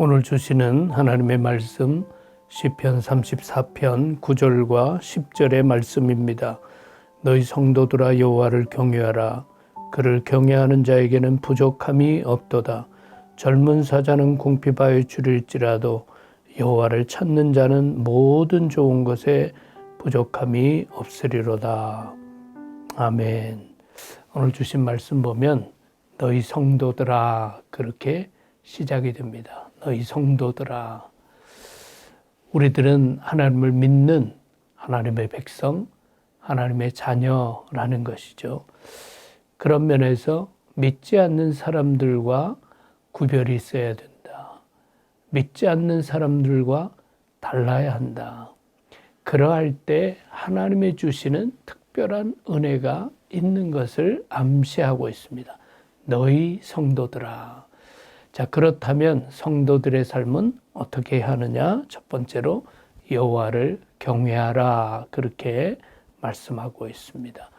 오늘 주시는 하나님의 말씀 시편 34편 9절과 10절의 말씀입니다. 너희 성도들아 여호와를 경외하라 그를 경외하는 자에게는 부족함이 없도다. 젊은 사자는 궁핍하여 줄일지라도 여호와를 찾는 자는 모든 좋은 것에 부족함이 없으리로다. 아멘. 오늘 주신 말씀 보면 너희 성도들아 그렇게 시작이 됩니다. 너희 성도들아. 우리들은 하나님을 믿는 하나님의 백성, 하나님의 자녀라는 것이죠. 그런 면에서 믿지 않는 사람들과 구별이 있어야 된다. 믿지 않는 사람들과 달라야 한다. 그러할 때 하나님의 주시는 특별한 은혜가 있는 것을 암시하고 있습니다. 너희 성도들아. 자, 그렇다면 성도들의 삶은 어떻게 하느냐? 첫 번째로 여호와를 경외하라. 그렇게 말씀하고 있습니다.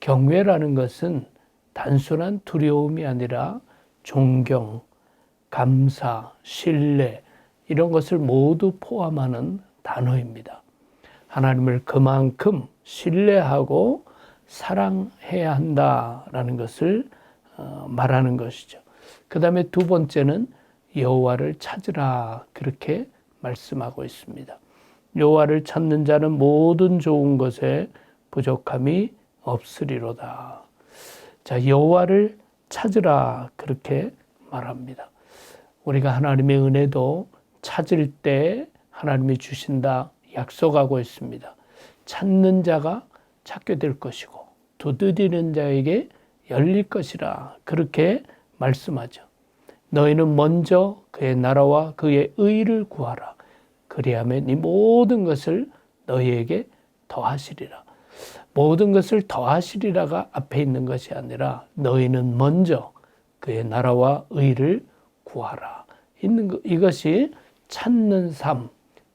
경외라는 것은 단순한 두려움이 아니라 존경, 감사, 신뢰 이런 것을 모두 포함하는 단어입니다. 하나님을 그만큼 신뢰하고 사랑해야 한다라는 것을 어, 말하는 것이죠. 그 다음에 두 번째는 여호와를 찾으라 그렇게 말씀하고 있습니다. 여호와를 찾는 자는 모든 좋은 것에 부족함이 없으리로다. 자, 여호와를 찾으라 그렇게 말합니다. 우리가 하나님의 은혜도 찾을 때 하나님이 주신다 약속하고 있습니다. 찾는 자가 찾게 될 것이고 두드리는 자에게 열릴 것이라 그렇게 말씀하죠. 너희는 먼저 그의 나라와 그의 의를 구하라. 그리하면 이 모든 것을 너희에게 더하시리라. 모든 것을 더하시리라가 앞에 있는 것이 아니라 너희는 먼저 그의 나라와 의를 구하라. 있는 것, 이것이 찾는 삶,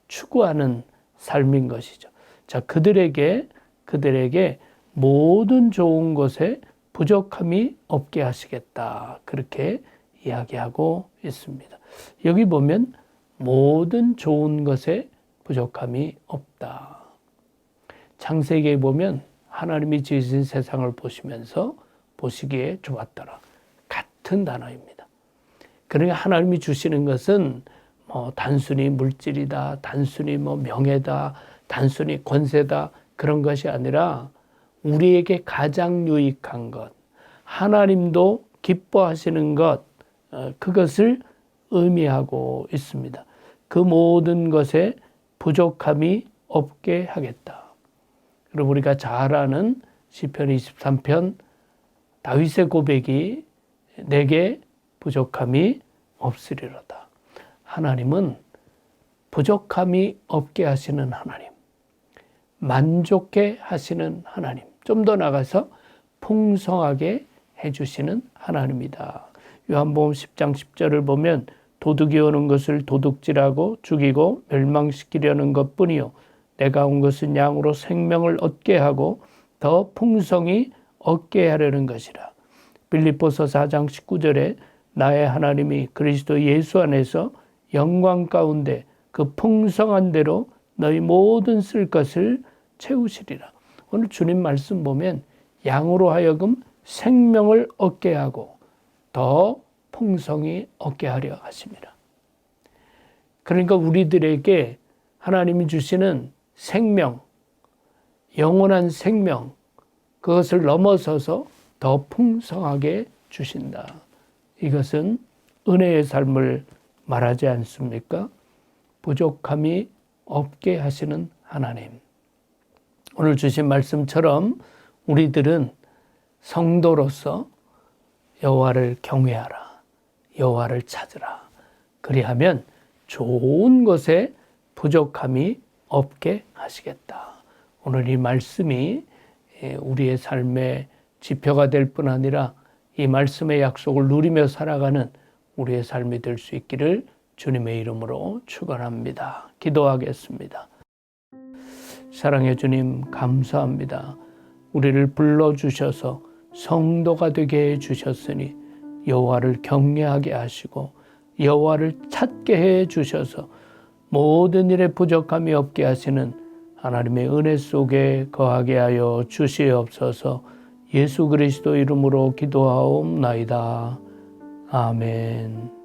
추구하는 삶인 것이죠. 자, 그들에게 그들에게 모든 좋은 것에 부족함이 없게 하시겠다. 그렇게 이야기하고 있습니다. 여기 보면 모든 좋은 것에 부족함이 없다. 창세기에 보면 하나님이 지으신 세상을 보시면서 보시기에 좋았더라. 같은 단어입니다. 그러니까 하나님이 주시는 것은 뭐 단순히 물질이다, 단순히 뭐 명예다, 단순히 권세다 그런 것이 아니라 우리에게 가장 유익한 것, 하나님도 기뻐하시는 것, 어, 그것을 의미하고 있습니다. 그 모든 것에 부족함이 없게 하겠다. 그리고 우리가 잘 아는 시편 23편 다윗의 고백이 내게 부족함이 없으리로다. 하나님은 부족함이 없게 하시는 하나님, 만족해 하시는 하나님, 좀 더 나가서 풍성하게 해주시는 하나님이다. 요한복음 10장 10절을 보면 도둑이 오는 것을 도둑질하고 죽이고 멸망시키려는 것 뿐이요 내가 온 것은 양으로 생명을 얻게 하고 더 풍성히 얻게 하려는 것이라. 빌립보서 4장 19절에 나의 하나님이 그리스도 예수 안에서 영광 가운데 그 풍성한 대로 너희 모든 쓸 것을 채우시리라. 오늘 주님 말씀 보면 양으로 하여금 생명을 얻게 하고 더 풍성히 얻게 하려 하십니다. 그러니까 우리들에게 하나님이 주시는 생명, 영원한 생명, 그것을 넘어서서 더 풍성하게 주신다. 이것은 은혜의 삶을 말하지 않습니까? 부족함이 없게 하시는 하나님. 오늘 주신 말씀처럼 우리들은 성도로서 여호와를 경외하라. 여호와를 찾으라. 그리하면 좋은 것에 부족함이 없게 하시겠다. 오늘 이 말씀이 예, 우리의 삶의 지표가 될 뿐 아니라 이 말씀의 약속을 누리며 살아가는 우리의 삶이 될 수 있기를 주님의 이름으로 축원합니다. 기도하겠습니다. 사랑해 주님 감사합니다. 우리를 불러 주셔서 성도가 되게 해 주셨으니 여호와를 경외하게 하시고 여호와를 찾게 해 주셔서 모든 일에 부족함이 없게 하시는 하나님의 은혜 속에 거하게 하여 주시옵소서. 예수 그리스도 이름으로 기도하옵나이다. 아멘.